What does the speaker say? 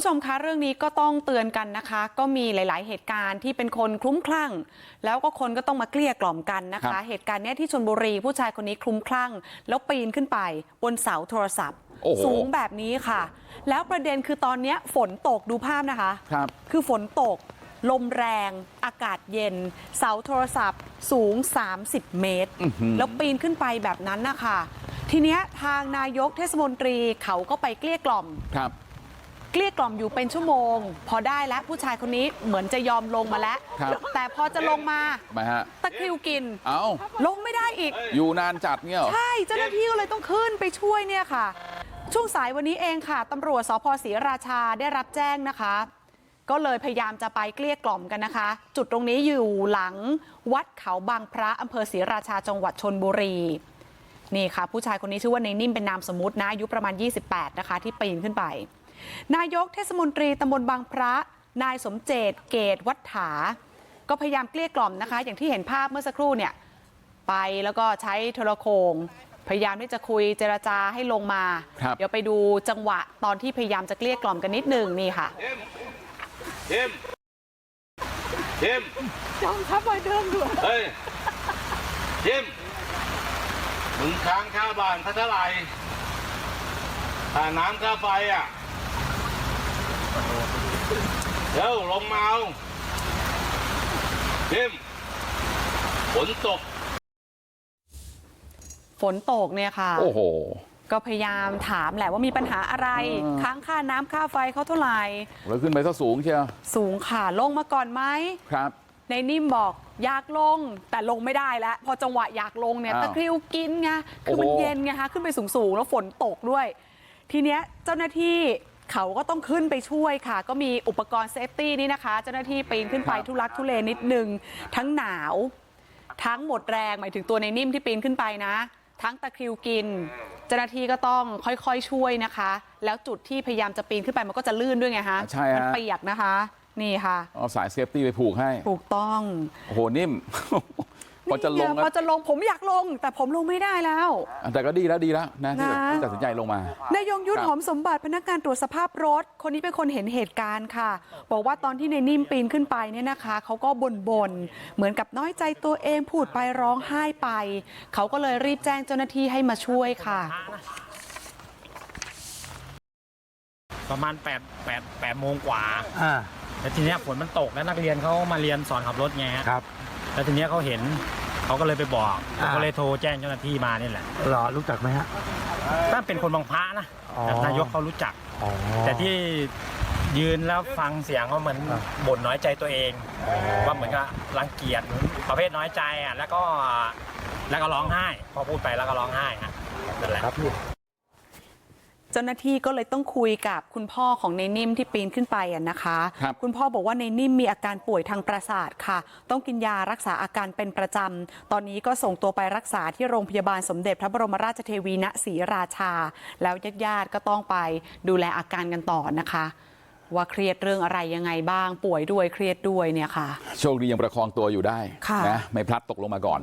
คุณผู้ชมคะเรื่องนี้ก็ต้องเตือนกันนะคะ ก็มีหลาย ๆ เหตุการณ์ที่เป็นคนคลุ้มคลั่ง แล้วก็คนก็ต้องมาเกลี้ยกล่อมกันนะครัคะบเหตุการณ์เนี้ยที่ชนบุรีผู้ชายคนนี้คลุ้มคลั่ง แล้วปีนขึ้นไปบนเสาโทรศัพท์โอ้โหสูงแบบนี้ค่ะ แล้วประเด็นคือตอนเนี้ยฝนตกดูภาพนะคะครับคือฝนตก ลมแรง อากาศเย็น เสาโทรศัพท์สูง 30 เมตรอื้อหือแล้วปีนขึ้นไปแบบนั้นนะคะทีเนี้ยทางนายกเทศมนตรีเขาก็ไปเกลี้ยกล่อมครับ เกลี้ยกล่อมอยู่เป็นชั่วโมง พอได้แล้วผู้ชายคนนี้เหมือนจะยอมลงมาแล้วครับแต่พอจะลงมามาฮะตะคริวกินเอาลงไม่ได้อีก อยู่นานจัดเนี่ยเหรอใช่เจ้าหน้าที่ก็เลยต้องขึ้นไปช่วยเนี่ยค่ะ ช่วงสายวันนี้เองค่ะตำรวจสพศรีราชาได้รับแจ้งนะคะ ก็เลยพยายามจะไปเกลี้ยกล่อมกันนะคะ จุดตรงนี้อยู่หลังวัดเขาบางพระอำเภอศรีราชาจังหวัดชนบุรีนี่ค่ะ ผู้ชายคนนี้ชื่อว่าในนิ่มเป็นนามสมมตินะอายุประมาณ 28 นะคะ ที่ปีนขึ้นไป นายกเทศมนตรีตำบลบางพระ นายสมเจตเกตวัฏฐา ก็พยายามเกลี้ยกล่อมนะคะ อย่างที่เห็นภาพเมื่อสักครู่เนี่ยไปแล้วก็ใช้โทรโขงพยายามที่จะคุยเจรจาให้ลงมาครับเดี๋ยวไปดูจังหวะตอนที่พยายามจะเกลี้ยกล่อมกันนิดหนึ่งนี่ค่ะเอ็มเอ็มจอมทัพไปเดิมด้วยเฮ้ยเอ็มมึงค้างค่าบ้านเขาเท่าไหร่ค่าน้ำค่าไฟอะ เดี๋ยวลงมาเอาเอ็มฝนตก ฝนตกเนี่ยค่ะ โอ้โห ก็พยายามถามแหละว่ามีปัญหาอะไรอืมค้างค่าน้ำค่าไฟเขาเท่าไหร่แล้วขึ้นไปซะสูงเชียวสูงค่ะลงมาก่อนไหมครับ ในนิ่มบอกอยากลงแต่ลงไม่ได้แล้ว พอจังหวะอยากลงเนี่ยอ้าวตะคริวกินไงคือมันโอ้โห เย็นไงคะขึ้นไปสูงๆ แล้วฝนตกด้วย ทีเนี้ยเจ้าหน้าที่ เขาก็ต้องขึ้นไปช่วยค่ะ ก็มีอุปกรณ์เซฟตี้นี่นะคะเจ้าหน้าที่ปีนขึ้นไปทุลักทุเลนิดนึง ทั้งหนาว ทั้งหมดแรงหมายถึงตัวในนิ่มที่ปีนขึ้นไปนะ ทั้งตะคริวกิน เจ้าหน้าที่ก็ต้องค่อยๆช่วยนะคะ แล้วจุดที่พยายามจะปีนขึ้นไปมันก็จะลื่นด้วยไงฮะใช่ฮะมันเปียกนะคะนี่ค่ะเอาสายเซฟตี้ไปผูกให้ ถูกต้อง โอ้โหนิ่ม พอจะลงนี่ไพแล้อวจะลงผมอยากลง แต่ผมลงไม่ได้แล้วแต่ก็ดีแล้วดีแล้วนะที่แบบนะที่ตัดสินใจลงมานายยงยุทธครับหอมสมบัติพนักงานตรวจสภาพรถ คนนี้เป็นคนเห็นเหตุการณ์ค่ะ บอกว่าตอนที่ในนิ่มปีนขึ้นไปเนี่ยนะคะเขาก็บน่บนๆเหมือนกับน้อยใจตัวเองพูดไปร้องไห้ไปเขาก็เลยรีบแจ้งเจ้าหน้าที่ให้มาช่วยค่ะ ประมาณ8 8 8โมงกว่าอ่าแล้วทีเนี้ยฝนมันตกแล้วนักเรียนเขามาเรียนสอนขับรถไงฮะครับ แล้วทีเนี้ยเขาเห็นเขาก็เลยไปบอกอ่า เขาก็เลยโทรแจ้งเจ้าหน้าที่มานี่แหละเหรอรู้จักไหมฮะ ถ้าเป็นคนบางพระนะอ๋อ แต่นายกเขารู้จัก อ๋อ แต่ที่ยืนแล้วฟังเสียงเขาเหมือนครับบ่นน้อยใจตัวเองอ๋อ ว่าเหมือนกับรังเกียจประเภทน้อยใจอะแล้วก็แล้วก็ร้องไห้ พอพูดไปแล้วก็ร้องไห้ฮะนั่นแหละ ครับพี่ เจ้าหน้าที่ก็เลยต้องคุยกับคุณพ่อของในนิ่มที่ปีนขึ้นไปอะนะคะครับณพ่อบอกว่าในนิ่มมีอาการป่วยทางประสาทค่ะ ต้องกินยารักษาอาการเป็นประจำ ตอนนี้ก็ส่งตัวไปรักษาที่โรงพยาบาลสมเด็จพระบรมราชเทวีณศรีราชา แล้วญาติๆก็ต้องไปดูแลอาการกันต่อนะคะ ว่าเครียดเรื่องอะไรยังไงบ้าง ป่วยด้วยเครียดด้วยเนี่ยค่ะ โชคดียังประคองตัวอยู่ได้ค่ะนะไม่พลัดตกลงมาก่อน